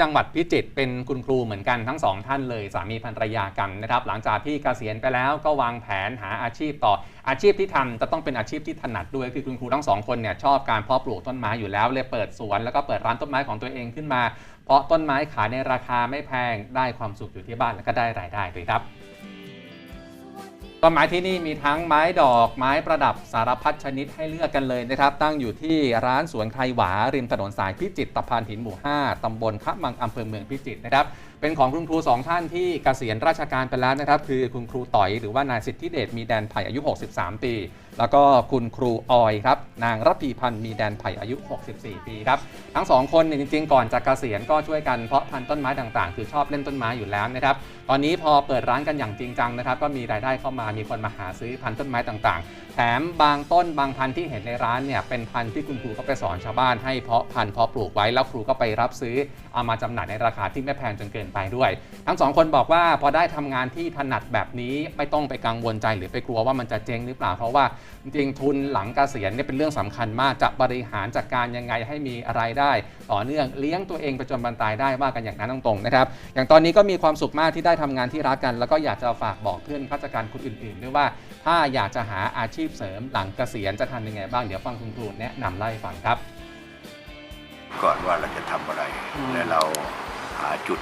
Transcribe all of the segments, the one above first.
จังหวัดพิจิตรเป็นคุณครูเหมือนกันทั้งสองท่านเลยสามีภรรยากันนะครับ หลังจากที่เกษียณไปแล้วก็วางแผนหาอาชีพต่ออาชีพที่ทำจะต้องเป็นอาชีพที่ถนัดด้วยคือคุณครูทั้งสองคนเนี่ยชอบการเพาะปลูกต้นไม้อยู่แล้วเลยเปิดสวน แล้วก็เปิดร้านต้นไม้ของตัวเองขึ้นมา เพราะต้นไม้ขายในราคาไม่แพงได้ความสุขอยู่ที่บ้านแล้วก็ได้รายได้ด้วยครับ ต้นไม้ที่นี่มีทั้งไม้ดอกไม้ประดับสารพัดชนิดให้เลือกกันเลยนะครับ ตั้งอยู่ที่ร้านสวนไทยหวา ริมถนนสายพิจิตรตะพานหินหมู่ 5 ตำบลขะมังอำเภอเมืองพิจิตรนะครับ เป็นของคุณครูสองท่านที่เกษียณราชการไปแล้วนะครับ คือคุณครูต่อยหรือว่านายสิทธิเดชมีแดนไผ่อายุ 63 ปี แล้วก็คุณครูออยครับ นางรับพีพันธ์มีแดนไผ่อายุ 64 ปีครับ ทั้งสองคนเนี่ยจริง ๆ ก่อนจะเกษียณก็ช่วยกันเพาะพันธุ์ต้นไม้ต่างๆ คือชอบเล่นต้นไม้อยู่แล้วนะครับ ตอนนี้พอเปิดร้านกันอย่างจริงจังนะครับ ก็มีรายได้เข้ามามีคนมาหาซื้อพันธุ์ต้นไม้ต่างๆ แถมบางต้นบางพันธุ์ที่เห็นในร้านเนี่ยเป็นพันธุ์ที่คุณครูก็ไปสอนชาวบ้านให้เพาะพันธุ์เพาะปลูกไว้แล้วครูก็ไปรับซื้อเอามาจำหน่ายในราคาที่ไม่แพงจนเกินไปด้วย ทั้งสองคนบอกว่าพอได้ทำงานที่ถนัดแบบนี้ไม่ต้องไปกังวลใจหรือไปกลัวว่ามันจะเจ๊งหรือเปล่าเพราะว่าจริงทุนหลังเกษียณเนี่ยเป็นเรื่องสำคัญมากจะบริหารจัดการยังไงให้มีอะไรได้ ต่อเนื่องเลี้ยงตัวเองไปจนบรรตายได้ว่ากันอย่างนั้นตรงๆนะครับอย่างตอนนี้ก็มีความสุขมากที่ได้ทำงานที่รักกัน แล้วก็อยากจะฝากบอกเพื่อนข้าราชการคนอื่นๆด้วยว่า ถ้าอยากจะหาอาชีพเสริมหลังเกษียณจะทำยังไงบ้างเดี๋ยวฟังคุณครูแนะนำเล่ฟังครับก่อนว่าเราจะทำอะไรและเราหาจุด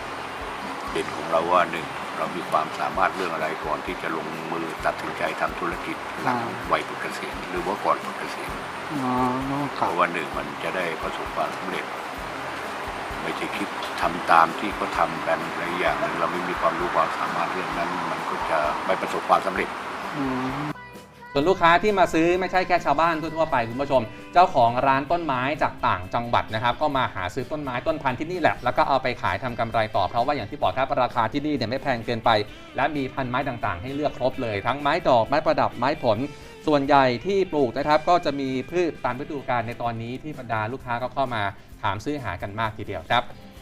เด่นของเราว่าหนึ่ง เรามีความสามารถเรื่องอะไรก่อนที่จะลงมือตัดสินใจทำธุรกิจหลังอ่าวัยปลดเกษียณหรือว่าก่อนปลดเกษียณอ๋อคเพรับราะว่าหนึ่งมันจะได้ประสบความสำเร็จ ไม่ใช่คิดทำตามที่เขาทำกันอะไรอย่างหนึงเราไม่มีความรู้ความสามารถเรื่องนั้น มันก็จะไม่ประสบความสำเร็จอืม ส่วนลูกค้าที่มาซื้อไม่ใช่แค่ชาวบ้านทั่วๆไปคุณผู้ชม เจ้าของร้านต้นไม้จากต่างจังหวัดนะครับ ก็มาหาซื้อต้นไม้ต้นพันธุ์ที่นี่แหละ แล้วก็เอาไปขายทำกำไรต่อเพราะว่าอย่างที่บอกครับราคาที่นี่เนี่ยไม่แพงเกินไป และมีพันธุ์ไม้ต่างๆ ให้เลือกครบเลย ทั้งไม้ดอกไม้ประดับไม้ผลส่วนใหญ่ที่ปลูกนะครับก็จะมีพืชตามฤดูกาลในตอนนี้ที่บรรดาลูกค้าก็เข้ามาถามซื้อหากันมากทีเดียวครับ